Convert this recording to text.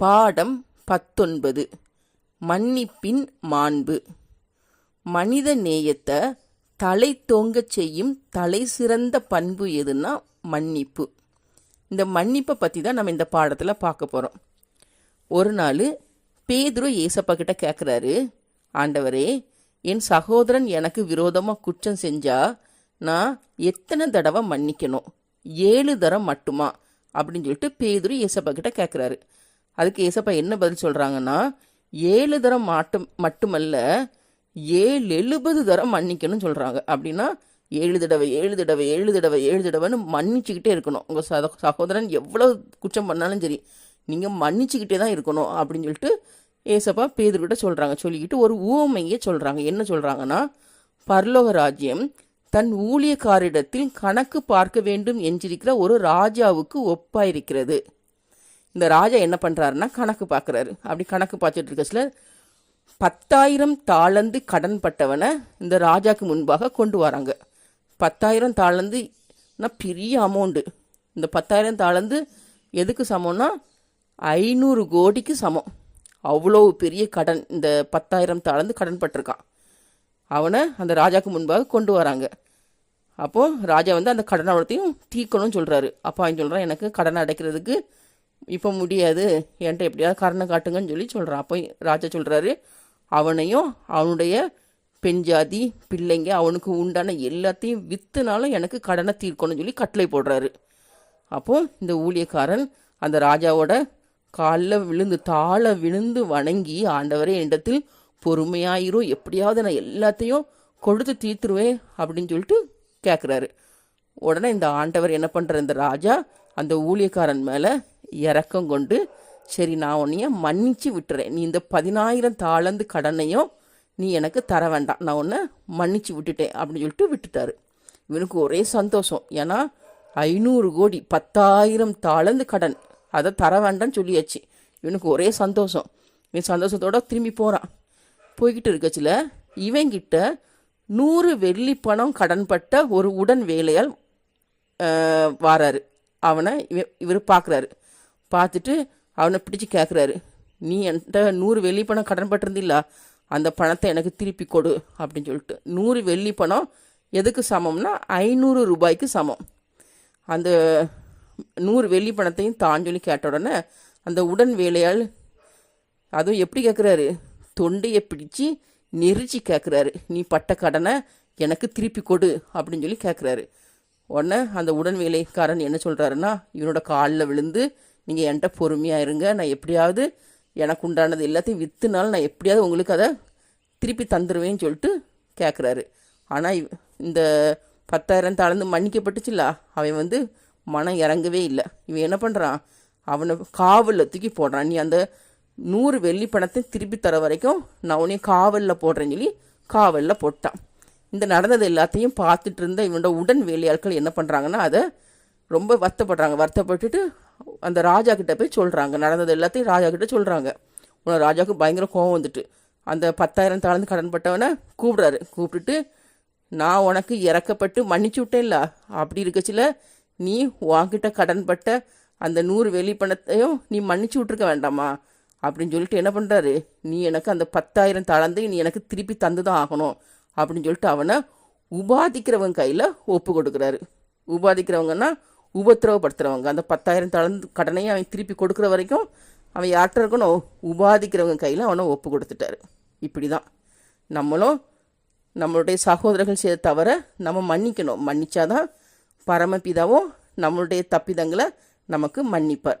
பாடம் பத்தொன்பது. மன்னிப்பின் மாண்பு. மனித நேயத்தை தலை தோங்கச் செய்யும் தலை சிறந்த பண்பு எதுன்னா மன்னிப்பு. இந்த மன்னிப்பை பற்றி தான் நம்ம இந்த பாடத்தில் பார்க்க போகிறோம் ஒரு நாள் பேதுரு ஏசப்பா கிட்ட கேட்குறாரு ஆண்டவரே என் சகோதரன் எனக்கு விரோதமாக குற்றம் செஞ்சா நான் எத்தனை தடவை மன்னிக்கணும்? ஏழு தரம் மட்டுமா? அப்படின்னு சொல்லிட்டு பேதுரு ஏசப்பா கிட்ட கேட்குறாரு அதுக்கு ஏசப்பா என்ன பதில் சொல்கிறாங்கன்னா ஏழு தரம் மாட்டும் மட்டுமல்ல ஏழு எழுபது தரம் மன்னிக்கணும்னு சொல்கிறாங்க அப்படின்னா ஏழு தடவை ஏழு தடவை ஏழு தடவை ஏழு தடவைன்னு மன்னிச்சுக்கிட்டே இருக்கணும். உங்கள் சத சகோதரன் எவ்வளோ குற்றம் பண்ணாலும் சரி நீங்கள் மன்னிச்சுக்கிட்டே தான் இருக்கணும் அப்படின்னு சொல்லிட்டு ஏசப்பா பேதர்கிட்ட சொல்கிறாங்க சொல்லிக்கிட்டு ஒரு ஊமையை சொல்கிறாங்க என்ன சொல்கிறாங்கன்னா பரலோக ராஜ்யம் தன் ஊழியக்காரிடத்தில் கணக்கு பார்க்க வேண்டும் என்றிருக்கிற ஒரு ராஜாவுக்கு ஒப்பாயிருக்கிறது. இந்த ராஜா என்ன பண்ணுறாருன்னா கணக்கு பார்க்குறாரு. அப்படி கணக்கு பார்த்துட்டு இருக்கச்சுல பத்தாயிரம் தாளந்து கடன் பட்டவனை இந்த ராஜாக்கு முன்பாக கொண்டு வராங்க. பத்தாயிரம் தாளந்துனா பெரிய அமௌண்ட்டு இந்த பத்தாயிரம் தாளந்து எதுக்கு சமம்னா ஐநூறு கோடிக்கு சமம். அவ்வளோ பெரிய கடன் இந்த பத்தாயிரம் தாளந்து கடன் பட்டிருக்கான் அவனை அந்த ராஜாக்கு முன்பாக கொண்டு வராங்க. அப்போது ராஜா வந்து அந்த கடன் அவளத்தையும் தீர்க்கணும்னு சொல்கிறாரு அப்போ அவன் சொல்கிறான் எனக்கு கடனை அடைக்கிறதுக்கு இப்போ முடியாது. என்கிட்ட எப்படியாவது கரணை காட்டுங்கன்னு சொல்லி சொல்கிறான் அப்போ ராஜா சொல்கிறாரு அவனையும் அவனுடைய பெண் ஜாதி பிள்ளைங்க அவனுக்கு உண்டான எல்லாத்தையும் விற்றுனாலும் எனக்கு கடனை தீர்க்கணும்னு சொல்லி கட்டளை போடுறாரு. அப்போ இந்த ஊழியக்காரன் அந்த ராஜாவோட காலில் விழுந்து தாழ விழுந்து வணங்கி ஆண்டவரே இடத்தில் பொறுமையாயிரும் எப்படியாவது நான் எல்லாத்தையும் கொடுத்து தீர்த்துருவேன் அப்படின்னு சொல்லிட்டு கேட்குறாரு உடனே இந்த ஆண்டவர் என்ன பண்ணுற இந்த ராஜா அந்த ஊழியக்காரன் மேலே இறக்கம் கொண்டு சரி நான் உன்னைய மன்னிச்சு விட்டுறேன். நீ இந்த பதினாயிரம் தாளந்து கடனையும் நீ எனக்கு தர வேண்டாம். நான் உன்னை மன்னிச்சு விட்டுட்டேன். அப்படின்னு சொல்லிட்டு விட்டுட்டாரு. இவனுக்கு ஒரே சந்தோஷம். ஏன்னா ஐநூறு கோடி பத்தாயிரம் தாளந்து கடன் அதை தர வேண்டாம்னு சொல்லியாச்சு. இவனுக்கு ஒரே சந்தோஷம். இவன் சந்தோஷத்தோடு திரும்பி போகிறான் போய்கிட்டு இருக்கச்சில் இவங்கிட்ட நூறு வெள்ளி பணம் கடன்பட்ட ஒரு உடன் வேலையால் வாராரு. அவனை இவர் இவர் பார்க்குறாரு பார்த்துட்டு அவனை பிடிச்சி கேட்குறாரு நீ என்கிட்ட நூறு வெள்ளி பணம் கடன் பட்டிருந்தில்ல? அந்த பணத்தை எனக்கு திருப்பி கொடு அப்படின்னு சொல்லிட்டு. நூறு வெள்ளி பணம் எதுக்கு சமம்னா ஐநூறு ரூபாய்க்கு சமம். அந்த நூறு வெள்ளி பணத்தையும் தான் சொல்லி கேட்ட உடனே அந்த உடன் வேலையால் அதுவும் எப்படி கேட்குறாரு தொண்டையை பிடிச்சி நெரிச்சு கேட்குறாரு நீ பட்ட கடனை எனக்கு திருப்பி கொடு அப்படின்னு சொல்லி கேட்குறாரு உடனே அந்த உடன் வேலைக்காரன் என்ன சொல்கிறாருன்னா இவனோட காலில் விழுந்து நீங்கள் என்கிட்ட பொறுமையாக இருங்க. நான் எப்படியாவது எனக்கு உண்டானது எல்லாத்தையும் விற்றுனாலும் நான் எப்படியாவது உங்களுக்கு அதை திருப்பி தந்துடுவேன்னு சொல்லிட்டு கேட்குறாரு ஆனால் இந்த பத்தாயிரம் தளர்ந்து மன்னிக்கப்பட்டுச்சுல்ல அவன் வந்து மனம் இறங்கவே இல்லை. இவன் என்ன பண்ணுறான் அவனை காவலில் தூக்கி போடுறான். நீ அந்த நூறு வெள்ளி பணத்தை திருப்பி தர வரைக்கும் நான் உன்னைய காவலில் போடுறேன்னு சொல்லி காவலில் போட்டான். இந்த நடந்தது எல்லாத்தையும் பார்த்துட்டு இருந்த இவனோட உடன் வேலையாட்கள் என்ன பண்ணுறாங்கன்னா அதை ரொம்ப வருத்தப்படுறாங்க. வருத்தப்பட்டுட்டு அந்த ராஜா கிட்ட போய் சொல்கிறாங்க நடந்தது எல்லாத்தையும் ராஜா கிட்ட சொல்கிறாங்க உன ராஜாவுக்கு பயங்கர கோவம் வந்துட்டு. அந்த பத்தாயிரம் தாழ்ந்து கடன்பட்டவனை கூப்பிட்றாரு. கூப்பிட்டுட்டு நான் உனக்கு இறக்கப்பட்டு மன்னிச்சு விட்டேன்ல. அப்படி இருக்கச்சில நீ உன்கிட்ட கடன்பட்ட அந்த நூறு வெளி பணத்தையும் நீ மன்னிச்சு விட்ருக்க வேண்டாமா? அப்படின்னு சொல்லிட்டு என்ன பண்ணுறாரு நீ எனக்கு அந்த பத்தாயிரம் தளர்ந்து நீ எனக்கு திருப்பி தந்து தான் ஆகணும். அப்படின்னு சொல்லிட்டு அவனை உபாதிக்கிறவன் கையில் ஒப்பு கொடுக்குறாரு. உபாதிக்கிறவங்கன்னா உபத்திரவப்படுத்துகிறவங்க அந்த பத்தாயிரம் தளர்ந்து கடனையும் அவன் திருப்பி கொடுக்குற வரைக்கும் அவன் யார்கிட்ட இருக்கணும்? உபாதிக்கிறவங்க கையில் அவனை ஒப்பு கொடுத்துட்டாரு. இப்படி தான் நம்மளும் நம்மளுடைய சகோதரர்கள் செய்த தவிர நம்ம மன்னிக்கணும். மன்னிச்சாதான் பரமபிதாவும் நம்மளுடைய தப்பிதங்களை நமக்கு மன்னிப்பார்.